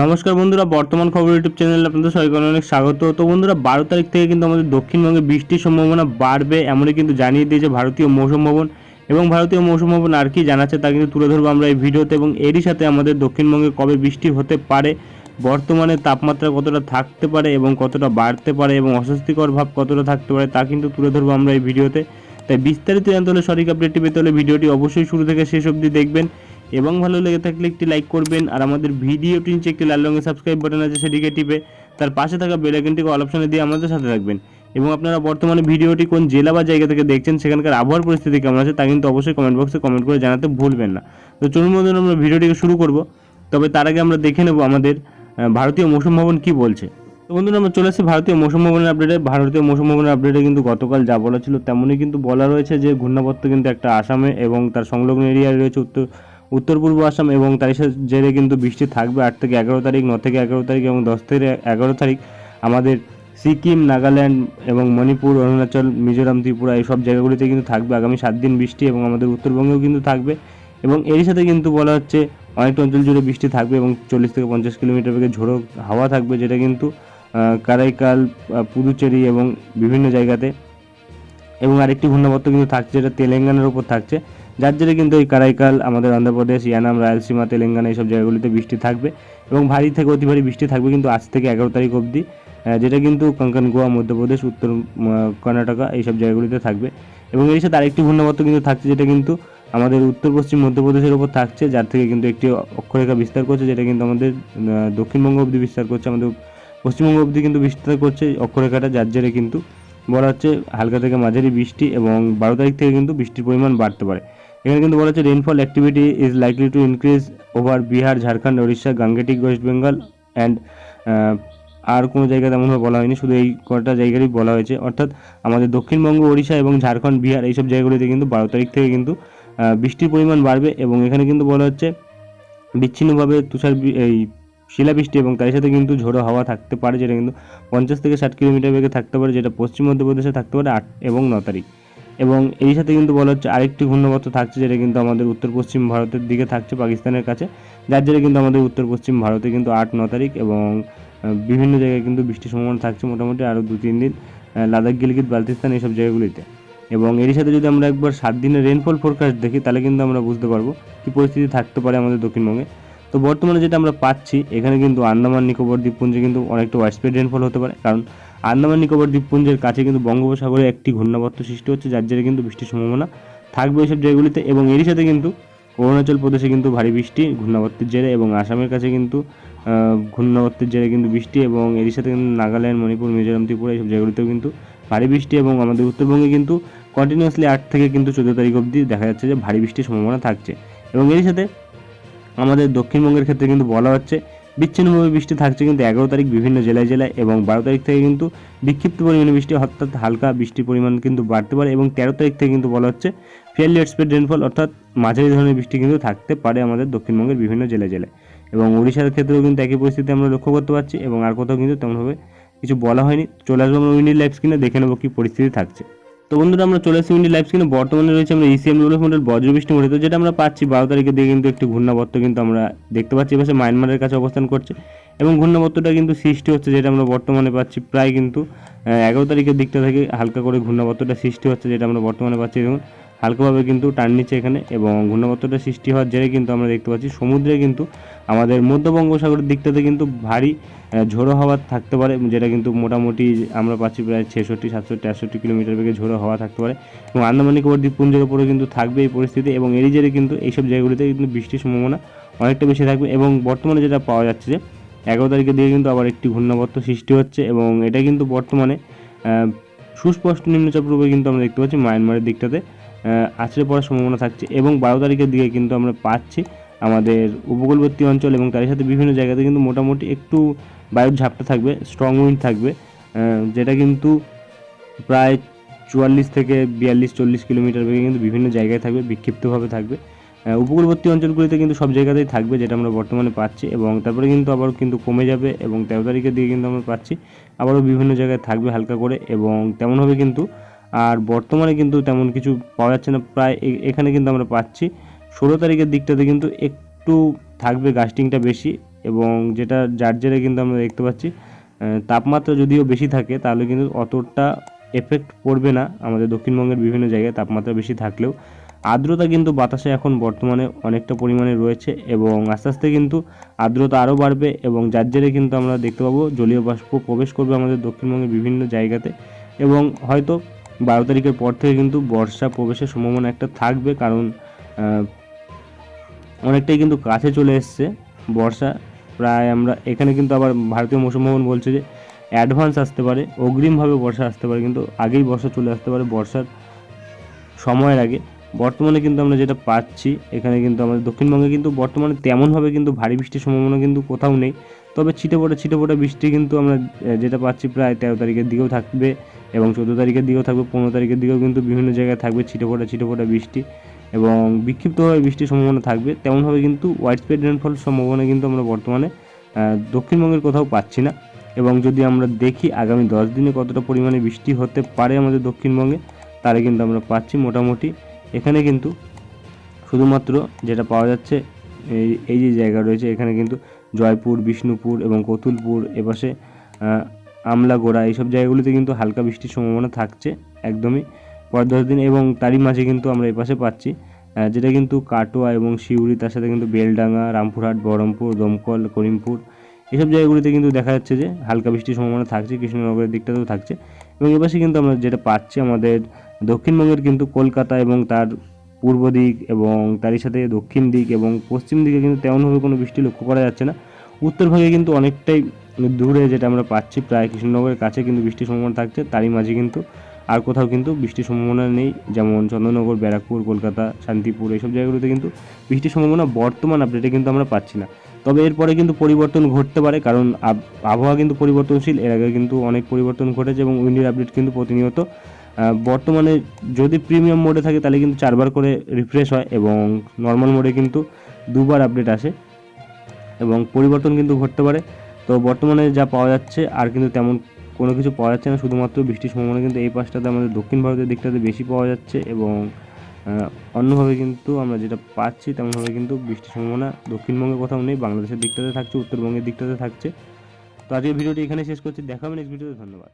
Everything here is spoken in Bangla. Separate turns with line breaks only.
নমস্কার বন্ধুরা, বর্তমান খবর ইউটিউব চ্যানেলে আপনাদের সবাইকে অনেক স্বাগত। তো বন্ধুরা, বারো তারিখ থেকে কিন্তু আমাদের দক্ষিণবঙ্গে বৃষ্টির সম্ভাবনা বাড়বে এমনই কিন্তু জানিয়ে দিয়েছে ভারতীয় মৌসুম ভবন। এবং ভারতীয় মৌসুম ভবন আর কি জানাচ্ছে তা কিন্তু তুলে ধরবো আমরা এই ভিডিওতে এবং এরই সাথে আমাদের দক্ষিণবঙ্গে কবে বৃষ্টি হতে পারে, বর্তমানে তাপমাত্রা কতটা থাকতে পারে এবং কতটা বাড়তে পারে এবং অস্বস্তিকর ভাব কতটা থাকতে পারে তা কিন্তু তুলে ধরবো আমরা এই ভিডিওতে। তাই বিস্তারিত জানতে হলে সঠিক আপডেটটি পেতে হলে ভিডিওটি অবশ্যই শুরু থেকে শেষ অবধি দেখবেন। এবং ভালো লেগে থাকলে একটি লাইক করবেন আর আমাদের ভিডিওটি নিচে একটি লাল রঙের সাবস্ক্রাইব বাটন আছে সেটিকে টিপে তার পাশে থাকা বেল আইকনটিকে অল অপশনে দিয়ে আমাদের সাথে রাখবেন এবং আপনারা বর্তমানে ভিডিওটি কোন জেলা বা জায়গা থেকে দেখছেন, সেখানকার আবহাওয়ার পরিস্থিতি কেমন আছে তা কিন্তু অবশ্যই কমেন্ট বক্সে কমেন্ট করে জানাতে ভুলবেন না। তো চলুন বন্ধুরা, আমরা ভিডিওটিকে শুরু করব। তবে তার আগে আমরা দেখে নেব আমাদের ভারতীয় মৌসুম ভবন কি বলছে। তো বন্ধুরা, আমরা চলে এসেছি ভারতীয় মৌসুম ভবনের আপডেটে ভারতীয় মৌসুম ভবনের আপডেটে কিন্তু গতকাল যা বলা ছিল তেমনই কিন্তু বলা রয়েছে যে ঘূর্ণাবর্ত কিন্তু একটা আসামে এবং তার সংলগ্ন এরিয়ায় রয়েছে উত্তর উত্তর পূর্ব আসাম এবং তার সাথে জেরে কিন্তু বৃষ্টি থাকবে আট থেকে এগারো তারিখ, ন থেকে এগারো তারিখ এবং দশ থেকে এগারো তারিখ। আমাদের সিকিম, নাগাল্যান্ড এবং মণিপুর, অরুণাচল, মিজোরাম, ত্রিপুরা এই সব জায়গাগুলিতে কিন্তু থাকবে আগামী সাত দিন বৃষ্টি এবং আমাদের উত্তরবঙ্গেও কিন্তু থাকবে। এবং এরই সাথে কিন্তু বলা হচ্ছে অনেকটা অঞ্চল জুড়ে বৃষ্টি থাকবে এবং চল্লিশ থেকে পঞ্চাশ কিলোমিটার বেগে ঝোড়ো হাওয়া থাকবে যেটা কিন্তু কারাইকাল পুদুচেরি এবং বিভিন্ন জায়গাতে। এবং আরেকটি ঘূর্ণাবর্ত কিন্তু থাকছে যেটা তেলেঙ্গানার উপর থাকছে। যার জেরে কিন্তু এই কারাইকাল আমাদের অন্ধ্রপ্রদেশ, ইয়ানাম, রায়লসীমা, তেলেঙ্গানা এইসব জায়গাগুলিতে বৃষ্টি থাকবে এবং ভারী থেকে অতি ভারী বৃষ্টি থাকবে কিন্তু আজ থেকে এগারো তারিখ অবধি যেটা কিন্তু কঙ্কন গোয়া, মধ্যপ্রদেশ, উত্তর কর্ণাটকা এইসব জায়গাগুলিতে থাকবে। এবং এর সাথে আরেকটি ঘূর্ণাবর্ত কিন্তু থাকছে যেটা কিন্তু আমাদের উত্তর, পশ্চিম, মধ্যপ্রদেশের উপর থাকছে, যার থেকে কিন্তু একটি অক্ষরেখা বিস্তার করছে, যেটা কিন্তু আমাদের দক্ষিণবঙ্গ অবধি বিস্তার করছে, আমাদের পশ্চিমবঙ্গ অবধি কিন্তু বিস্তার করছে অক্ষরেখাটা, যার জেরে কিন্তু বলা হচ্ছে হালকা থেকে মাঝারি বৃষ্টি এবং বারো তারিখ থেকে কিন্তু বৃষ্টির পরিমাণ বাড়তে পারে। এখানে কিন্তু বলা হচ্ছে rainfall activity is likely to increase over Bihar Jharkhand Odisha Gangetic West Bengal and আর কোনো জায়গা তেমনভাবে বলা হয়নি। শুধু এই কটা জায়গারই বলা হয়েছে। অর্থাৎ আমাদের দক্ষিণবঙ্গ, ওড়িশা এবং ঝাড়খণ্ড, বিহার এইসব জায়গাগুলিতে কিন্তু বারো তারিখ থেকে কিন্তু বৃষ্টির পরিমাণ বাড়বে এবং এখানে কিন্তু বলা হচ্ছে বিচ্ছিন্নভাবে তুষার এই শিলাবৃষ্টি এবং তার সাথে কিন্তু ঝোড়ো হাওয়া থাকতে পারে, যেটা কিন্তু পঞ্চাশ থেকে ষাট কিলোমিটার বেগে থাকতে পারে, যেটা পশ্চিম মধ্যপ্রদেশে থাকতে পারে আট এবং ন তারিখ। এবং এই সাথে কিন্তু বলা হচ্ছে আরেকটি ঘূর্ণাবর্ত থাকছে যেটা কিন্তু আমাদের উত্তর পশ্চিম ভারতের দিকে থাকছে, পাকিস্তানের কাছে। যার জেরে কিন্তু আমাদের উত্তর পশ্চিম ভারতে কিন্তু আট, ন তারিখ এবং বিভিন্ন জায়গায় কিন্তু বৃষ্টির সম্ভাবনা থাকছে মোটামুটি আরও দু তিন দিন লাদাখ, গিলগিত, বালতিস্তান এইসব জায়গাগুলিতে। এবং এরই সাথে যদি আমরা একবার সাত দিনের রেনফল ফোরকাস্ট দেখি, তাহলে কিন্তু আমরা বুঝতে পারব কি পরিস্থিতি থাকতে পারে আমাদের দক্ষিণবঙ্গে। তো বর্তমানে যেটা আমরা পাচ্ছি, এখানে কিন্তু আন্দামান, নিকোবর, দ্বীপপুঞ্জে কিন্তু অনেকটা ওয়াইস্প্রেড রেনফল হতে পারে। কারণ আন্দামান নিকোবর দ্বীপপুঞ্জের কাছে কিন্তু বঙ্গোপসাগরে একটি ঘূর্ণাবর্ত সৃষ্টি হচ্ছে, যার জেরে কিন্তু বৃষ্টির সম্ভাবনা থাকবে ওইসব জায়গাগুলিতে। এবং এরই সাথে কিন্তু অরুণাচল প্রদেশে কিন্তু ভারী বৃষ্টি, ঘূর্ণাবর্তের জেরে এবং আসামের কাছে কিন্তু ঘূর্ণাবর্তের জেরে কিন্তু বৃষ্টি এবং এরই সাথে কিন্তু নাগাল্যান্ড, মণিপুর, মিজোরাম, ত্রিপুরা এইসব জায়গাগুলিতেও কিন্তু ভারী বৃষ্টি এবং আমাদের উত্তরবঙ্গে কিন্তু কন্টিনিউয়াসলি আট থেকে কিন্তু চোদ্দ তারিখ অবধি দেখা যাচ্ছে যে ভারী বৃষ্টির সম্ভাবনা থাকছে। এবং এরই সাথে আমাদের দক্ষিণবঙ্গের ক্ষেত্রে কিন্তু বলা হচ্ছে বিচ্ছিন্নভাবে বৃষ্টি থাকছে কিন্তু এগারো তারিখ বিভিন্ন জেলায় জেলায় এবং বারো তারিখ থেকে কিন্তু বিক্ষিপ্ত পরিমাণে বৃষ্টি, অর্থাৎ হালকা বৃষ্টির পরিমাণ কিন্তু বাড়তে পারে এবং তেরো তারিখ থেকে কিন্তু বলা হচ্ছে ফেয়ারলি এক্সপেক্ট রেনফল অর্থাৎ মাঝারি ধরনের বৃষ্টি কিন্তু থাকতে পারে আমাদের দক্ষিণবঙ্গের বিভিন্ন জেলায় জেলায়। এবং উড়িষ্যার ক্ষেত্রেও কিন্তু একই পরিস্থিতি আমরা লক্ষ্য করতে পারছি এবং আর কোথাও কিন্তু তেমনভাবে কিছু বলা হয়নি। চলে আসব আমরা উইন্ডি লাইফ স্ক্রিনে, দেখে নেব কী পরিস্থিতি থাকছে। তো বন্ধুরা, আমরা চলে মিনিট লাইভ স্ক্রিনে বর্তমানে রয়েছে আমরা ইসিএম ডেভেলপমেন্টের বজ্রবৃষ্টি মরিত যেটা আমরা পাচ্ছি বারো তারিখের দিকে কিন্তু একটি ঘূর্ণাবর্ত কিন্তু আমরা দেখতে পাচ্ছি। এবার মায়ানমারের কাছে অবস্থান করছে। এবং ঘূর্ণাবর্তটা কিন্তু সৃষ্টি হচ্ছে, যেটা আমরা বর্তমানে পাচ্ছি প্রায় কিন্তু এগারো তারিখের দিকটা থেকে হালকা করে ঘূর্ণাবর্তটা সৃষ্টি হচ্ছে, যেটা আমরা বর্তমানে পাচ্ছি। দেখুন হালকাভাবে কিন্তু টান নিচ্ছে এখানে এবং ঘূর্ণাবর্তটা সৃষ্টি হওয়ার জেরে কিন্তু আমরা দেখতে পাচ্ছি সমুদ্রে কিন্তু আমাদের মধ্য বঙ্গোসাগরের দিকটাতে কিন্তু ভারী ঝোড়ো হাওয়া থাকতে পারে, যেটা কিন্তু মোটামুটি আমরা পাচ্ছি প্রায় ছেষট্টি, সাতষট্টি আটষট্টি কিলোমিটার বেগে ঝোড়ো হাওয়া থাকতে পারে এবং আন্দামান নিকোবর দ্বীপপুঞ্জের উপরে কিন্তু থাকবে এই পরিস্থিতি এবং এরই জেরে কিন্তু এইসব জায়গাগুলিতে কিন্তু বৃষ্টির সম্ভাবনা অনেকটা বেশি থাকবে এবং বর্তমানে যেটা পাওয়া যাচ্ছে যে এগারো তারিখের দিকে কিন্তু আবার একটি ঘূর্ণাবর্ত সৃষ্টি হচ্ছে এবং এটা কিন্তু বর্তমানে সুস্পষ্ট নিম্নচাপ রূপে কিন্তু আমরা দেখতে পাচ্ছি মায়ানমারের দিকটাতে। আছড়ে পড়ার সম্ভাবনা থাকছে এবং বারো তারিখের দিকে কিন্তু আমরা পাচ্ছি আমাদের উপকূলবর্তী অঞ্চল এবং তার সাথে বিভিন্ন জায়গাতে কিন্তু মোটামুটি একটু বায়ুর ঝাপটা থাকবে স্ট্রং উইন্ড থাকবে যেটা কিন্তু প্রায় চুয়াল্লিশ থেকে বিয়াল্লিশ, চল্লিশ কিলোমিটার বেগে কিন্তু বিভিন্ন জায়গায় থাকবে, বিক্ষিপ্তভাবে থাকবে। উপকূলবর্তী অঞ্চলগুলিতে কিন্তু সব জায়গাতেই থাকবে যেটা আমরা বর্তমানে পাচ্ছি এবং তারপরে কিন্তু আবার কিন্তু কমে যাবে এবং তেরো তারিখের দিকে কিন্তু আমরা পাচ্ছি, আবারও বিভিন্ন জায়গায় থাকবে হালকা করে এবং তেমনভাবে কিন্তু আর বর্তমানে কিন্তু তেমন কিছু পাওয়া যাচ্ছে না। প্রায় এখানে কিন্তু আমরা পাচ্ছি। ষোলো তারিখের দিকটাতে কিন্তু একটু থাকবে গাস্টিংটা বেশি এবং যেটা যার জেরে কিন্তু আমরা দেখতে পাচ্ছি তাপমাত্রা যদিও বেশি থাকে তাহলে কিন্তু অতটা এফেক্ট পড়বে না। আমাদের দক্ষিণবঙ্গের বিভিন্ন জায়গায় তাপমাত্রা বেশি থাকলেও। আর্দ্রতা কিন্তু বাতাসে এখন বর্তমানে অনেকটা পরিমাণে রয়েছে এবং আস্তে আস্তে কিন্তু আর্দ্রতা আরও বাড়বে এবং যার জেরে কিন্তু আমরা দেখতে পাবো জলীয় বাষ্প প্রবেশ করবে আমাদের দক্ষিণবঙ্গের বিভিন্ন জায়গাতে এবং হয়তো বারো তারিখের পর থেকে কিন্তু বর্ষা প্রবেশের সম্ভাবনা একটা থাকবে, কারণ অনেকটাই কিন্তু কাছে চলে এসছে বর্ষা। প্রায় আমরা এখানে কিন্তু আবার ভারতীয় মৌসুম ভবন বলছে যে অ্যাডভান্স আসতে পারে, অগ্রিমভাবে বর্ষা আসতে পারে, কিন্তু আগেই বর্ষা চলে আসতে পারে বর্ষার সময়ের আগে। বর্তমানে কিন্তু আমরা যেটা পাচ্ছি, এখানে কিন্তু আমাদের দক্ষিণবঙ্গে কিন্তু বর্তমানে তেমনভাবে কিন্তু ভারী বৃষ্টির সম্ভাবনা কিন্তু কোথাও নেই। তবে ছিটে ফোটা ছিটে ফোটা বৃষ্টি কিন্তু আমরা যেটা পাচ্ছি প্রায় তেরো তারিখের দিকেও থাকবে। এবং চোদ্দ তারিখের দিকেও থাকবে, পনেরো তারিখের দিকেও কিন্তু বিভিন্ন জায়গায় থাকবে ছিটে ফোটা ছিটে ফোটা বৃষ্টি এবং বিক্ষিপ্তভাবে বৃষ্টির সম্ভাবনা থাকবে। তেমনভাবে কিন্তু হোয়াইট স্প্রেড রেনফল সম্ভাবনা কিন্তু আমরা বর্তমানে দক্ষিণবঙ্গের কোথাও পাচ্ছি না এবং যদি আমরা দেখি আগামী দশ দিনে কতটা পরিমাণে বৃষ্টি হতে পারে আমাদের দক্ষিণবঙ্গে, তাহলে কিন্তু আমরা পাচ্ছি মোটামুটি। এখানে কিন্তু শুধুমাত্র যেটা পাওয়া যাচ্ছে, এই এই যে জায়গা রয়েছে, এখানে কিন্তু জয়পুর, বিষ্ণুপুর এবং কতুলপুর এপাশে আমলাগোড়া এইসব জায়গাগুলিতে কিন্তু হালকা বৃষ্টির সম্ভাবনা থাকছে একদমই। পরের দশ দিন এবং তারই মাঝে কিন্তু আমরা এপাশে পাচ্ছি যেটা কিন্তু কাটোয়া এবং শিউরি, তার সাথে কিন্তু বেলডাঙ্গা, রামপুরহাট, বহরমপুর, দমকল, করিমপুর, এসব জায়গাগুলিতে কিন্তু দেখা যাচ্ছে যে হালকা বৃষ্টির সম্ভাবনা থাকছে, কৃষ্ণনগরের দিকটাতেও থাকছে। এবং এপাশে কিন্তু আমরা যেটা পাচ্ছি আমাদের দক্ষিণবঙ্গের কিন্তু কলকাতা এবং তার পূর্ব দিক এবং তারই সাথে দক্ষিণ দিক এবং পশ্চিম দিকে কিন্তু তেমনভাবে কোনো বৃষ্টি লক্ষ্য করা যাচ্ছে না। উত্তর ভাগে কিন্তু অনেকটাই দূরে যেটা আমরা পাচ্ছি প্রায় কৃষ্ণনগরের কাছে কিন্তু বৃষ্টির সম্ভাবনা থাকছে, তারই মাঝে কিন্তু আর কোথাও কিন্তু বৃষ্টির সম্ভাবনা নেই, যেমন চন্দ্রনগর, ব্যারাকপুর, কলকাতা, শান্তিপুর এইসব জায়গাগুলোতে কিন্তু বৃষ্টির সম্ভাবনা বর্তমান আপডেটে কিন্তু আমরা পাচ্ছি না। তবে এরপরে কিন্তু পরিবর্তন ঘটতে পারে, কারণ আব- আবহাওয়া কিন্তু পরিবর্তনশীল, এর আগে কিন্তু অনেক পরিবর্তন ঘটেছে এবং উইন্ডির আপডেট কিন্তু প্রতিনিয়ত বর্তমানে যদি প্রিমিয়াম মোডে থাকে তাহলে কিন্তু চারবার করে রিফ্রেশ হয় এবং নর্মাল মোডে কিন্তু দুবার আপডেট আসে এবং পরিবর্তন কিন্তু ঘটতে পারে। তো বর্তমানে যা পাওয়া যাচ্ছে, আর কিন্তু তেমন কোনো কিছু পাওয়া যাচ্ছে না। শুধুমাত্র বৃষ্টির সম্ভাবনা কিন্তু এই পাশটাতে আমাদের দক্ষিণ ভারতের দিকটাতে বেশি পাওয়া যাচ্ছে এবং অন্যভাবে কিন্তু আমরা যেটা পাচ্ছি, তেমনভাবে কিন্তু বৃষ্টির সম্ভাবনা দক্ষিণবঙ্গে কোথাও নেই, বাংলাদেশের দিকটাতে থাকছে, উত্তরবঙ্গের দিকটাতে থাকছে। তো আজকের ভিডিওটি এখানে শেষ করছি। দেখাবেন নেক্সট ভিডিওতে ধন্যবাদ।